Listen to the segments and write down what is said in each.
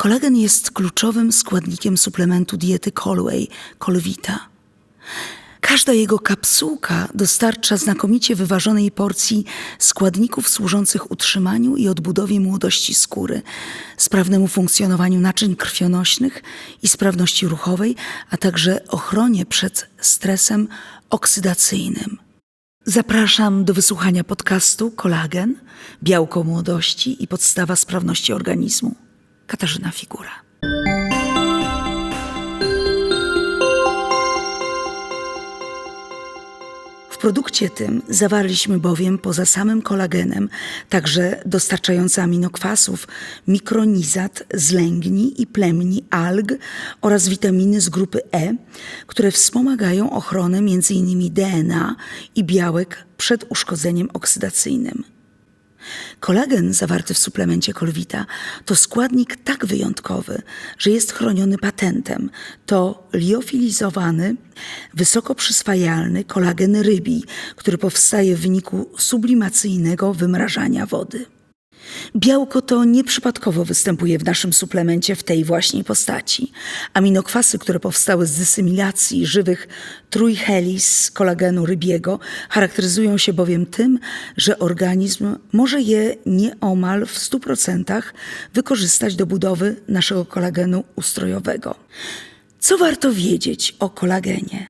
Kolagen jest kluczowym składnikiem suplementu diety Colway, Colvita. Każda jego kapsułka dostarcza znakomicie wyważonej porcji składników służących utrzymaniu i odbudowie młodości skóry, sprawnemu funkcjonowaniu naczyń krwionośnych i sprawności ruchowej, a także ochronie przed stresem oksydacyjnym. Zapraszam do wysłuchania podcastu Kolagen, białko młodości i podstawa sprawności organizmu. Katarzyna Figura. W produkcie tym zawarliśmy bowiem poza samym kolagenem także dostarczające aminokwasów mikronizat z lęgni i plemni alg oraz witaminy z grupy E, które wspomagają ochronę m.in. DNA i białek przed uszkodzeniem oksydacyjnym. Kolagen zawarty w suplemencie Kolwita to składnik tak wyjątkowy, że jest chroniony patentem. To liofilizowany, wysoko przyswajalny kolagen rybi, który powstaje w wyniku sublimacyjnego wymrażania wody. Białko to nieprzypadkowo występuje w naszym suplemencie w tej właśnie postaci. Aminokwasy, które powstały z dysymilacji żywych trójhelis kolagenu rybiego, charakteryzują się bowiem tym, że organizm może je nieomal w 100% wykorzystać do budowy naszego kolagenu ustrojowego. Co warto wiedzieć o kolagenie?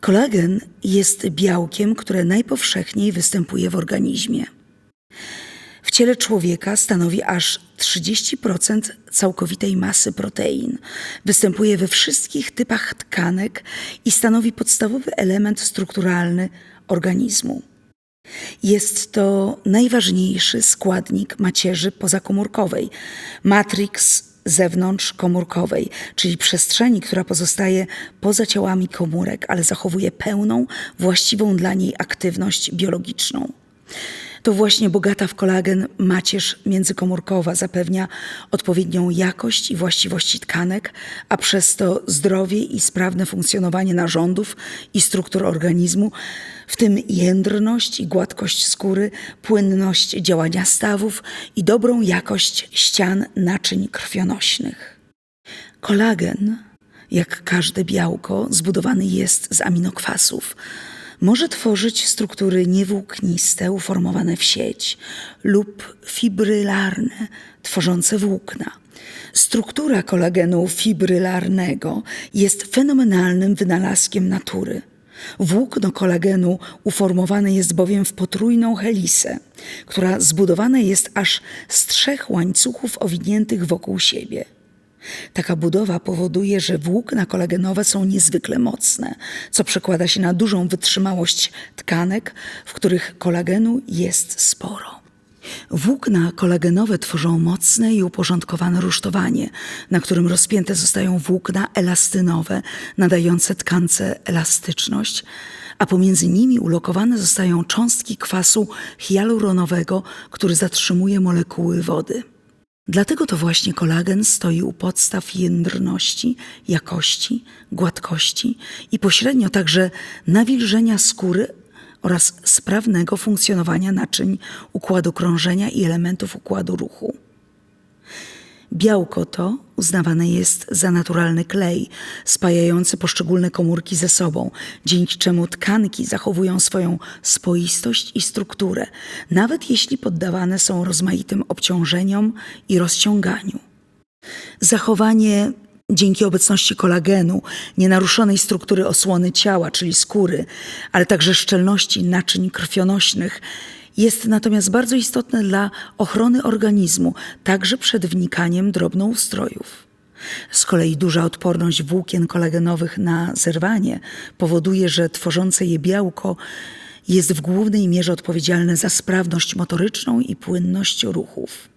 Kolagen jest białkiem, które najpowszechniej występuje w organizmie. W ciele człowieka stanowi aż 30% całkowitej masy protein. Występuje we wszystkich typach tkanek i stanowi podstawowy element strukturalny organizmu. Jest to najważniejszy składnik macierzy pozakomórkowej, matrix zewnątrzkomórkowej, czyli przestrzeni, która pozostaje poza ciałami komórek, ale zachowuje pełną, właściwą dla niej aktywność biologiczną. To właśnie bogata w kolagen macierz międzykomórkowa zapewnia odpowiednią jakość i właściwości tkanek, a przez to zdrowie i sprawne funkcjonowanie narządów i struktur organizmu, w tym jędrność i gładkość skóry, płynność działania stawów i dobrą jakość ścian naczyń krwionośnych. Kolagen, jak każde białko, zbudowany jest z aminokwasów może tworzyć struktury niewłókniste uformowane w sieć lub fibrylarne tworzące włókna. Struktura kolagenu fibrylarnego jest fenomenalnym wynalazkiem natury. Włókno kolagenu uformowane jest bowiem w potrójną helisę, która zbudowana jest aż z trzech łańcuchów owiniętych wokół siebie. Taka budowa powoduje, że włókna kolagenowe są niezwykle mocne, co przekłada się na dużą wytrzymałość tkanek, w których kolagenu jest sporo. Włókna kolagenowe tworzą mocne i uporządkowane rusztowanie, na którym rozpięte zostają włókna elastynowe, nadające tkance elastyczność, a pomiędzy nimi ulokowane zostają cząstki kwasu hialuronowego, który zatrzymuje molekuły wody. Dlatego to właśnie kolagen stoi u podstaw jędrności, jakości, gładkości i pośrednio także nawilżenia skóry oraz sprawnego funkcjonowania naczyń układu krążenia i elementów układu ruchu. Białko to uznawane jest za naturalny klej, spajający poszczególne komórki ze sobą, dzięki czemu tkanki zachowują swoją spoistość i strukturę, nawet jeśli poddawane są rozmaitym obciążeniom i rozciąganiu. Zachowanie dzięki obecności kolagenu, nienaruszonej struktury osłony ciała, czyli skóry, ale także szczelności naczyń krwionośnych, jest natomiast bardzo istotne dla ochrony organizmu, także przed wnikaniem drobnoustrojów. Z kolei duża odporność włókien kolagenowych na zerwanie powoduje, że tworzące je białko jest w głównej mierze odpowiedzialne za sprawność motoryczną i płynność ruchów.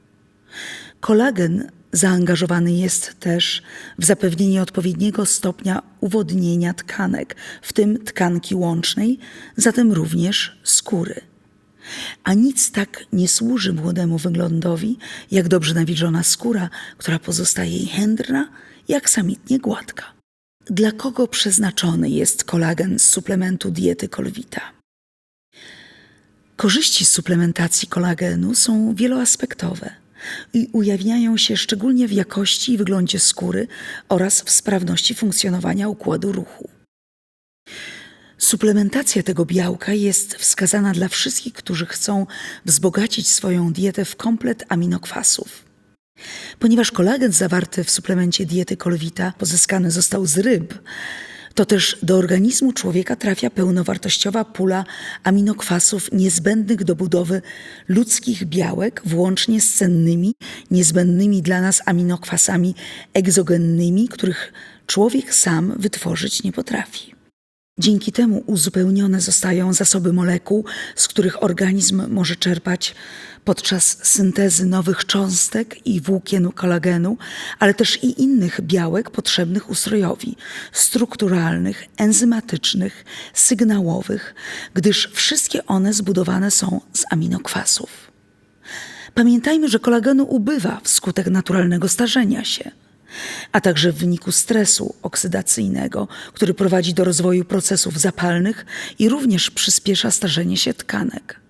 Kolagen zaangażowany jest też w zapewnienie odpowiedniego stopnia uwodnienia tkanek, w tym tkanki łącznej, zatem również skóry. A nic tak nie służy młodemu wyglądowi, jak dobrze nawilżona skóra, która pozostaje jędrna, jak samitnie gładka. Dla kogo przeznaczony jest kolagen z suplementu diety Kolwita? Korzyści z suplementacji kolagenu są wieloaspektowe. i ujawniają się szczególnie w jakości i wyglądzie skóry oraz w sprawności funkcjonowania układu ruchu. Suplementacja tego białka jest wskazana dla wszystkich, którzy chcą wzbogacić swoją dietę w komplet aminokwasów. Ponieważ kolagen zawarty w suplemencie diety Kolwita pozyskany został z ryb, to też do organizmu człowieka trafia pełnowartościowa pula aminokwasów niezbędnych do budowy ludzkich białek, włącznie z cennymi, niezbędnymi dla nas aminokwasami egzogennymi, których człowiek sam wytworzyć nie potrafi. Dzięki temu uzupełnione zostają zasoby molekuł, z których organizm może czerpać podczas syntezy nowych cząstek i włókien kolagenu, ale też i innych białek potrzebnych ustrojowi strukturalnych, enzymatycznych, sygnałowych, gdyż wszystkie one zbudowane są z aminokwasów. Pamiętajmy, że kolagenu ubywa wskutek naturalnego starzenia się – a także w wyniku stresu oksydacyjnego, który prowadzi do rozwoju procesów zapalnych i również przyspiesza starzenie się tkanek.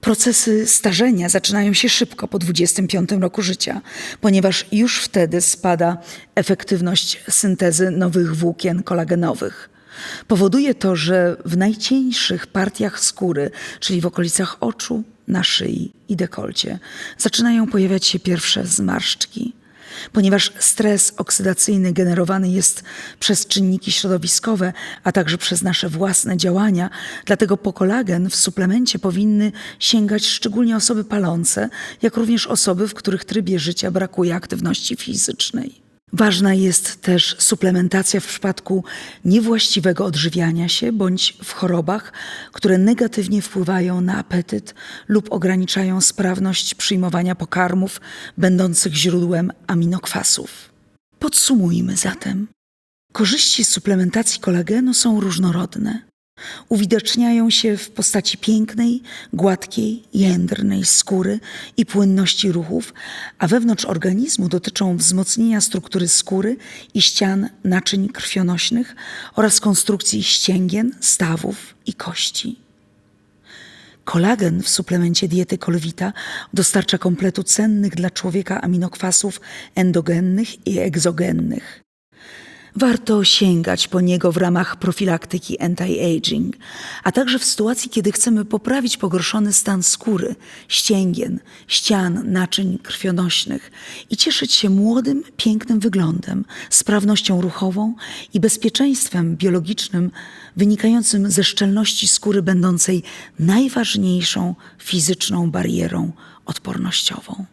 Procesy starzenia zaczynają się szybko po 25 roku życia, ponieważ już wtedy spada efektywność syntezy nowych włókien kolagenowych. Powoduje to, że w najcieńszych partiach skóry, czyli w okolicach oczu, na szyi i dekolcie, zaczynają pojawiać się pierwsze zmarszczki ponieważ stres oksydacyjny generowany jest przez czynniki środowiskowe, a także przez nasze własne działania, dlatego po kolagen w suplemencie powinny sięgać szczególnie osoby palące, jak również osoby, w których trybie życia brakuje aktywności fizycznej. Ważna jest też suplementacja w przypadku niewłaściwego odżywiania się bądź w chorobach, które negatywnie wpływają na apetyt lub ograniczają sprawność przyjmowania pokarmów będących źródłem aminokwasów. Podsumujmy zatem. Korzyści suplementacji kolagenu są różnorodne uwidaczniają się w postaci pięknej, gładkiej, jędrnej skóry i płynności ruchów, a wewnątrz organizmu dotyczą wzmocnienia struktury skóry i ścian naczyń krwionośnych oraz konstrukcji ścięgien, stawów i kości. Kolagen w suplemencie diety Kolwita dostarcza kompletu cennych dla człowieka aminokwasów endogennych i egzogennych. Warto sięgać po niego w ramach profilaktyki anti-aging, a także w sytuacji, kiedy chcemy poprawić pogorszony stan skóry, ścięgien, ścian, naczyń krwionośnych i cieszyć się młodym, pięknym wyglądem, sprawnością ruchową i bezpieczeństwem biologicznym wynikającym ze szczelności skóry, będącej najważniejszą fizyczną barierą odpornościową.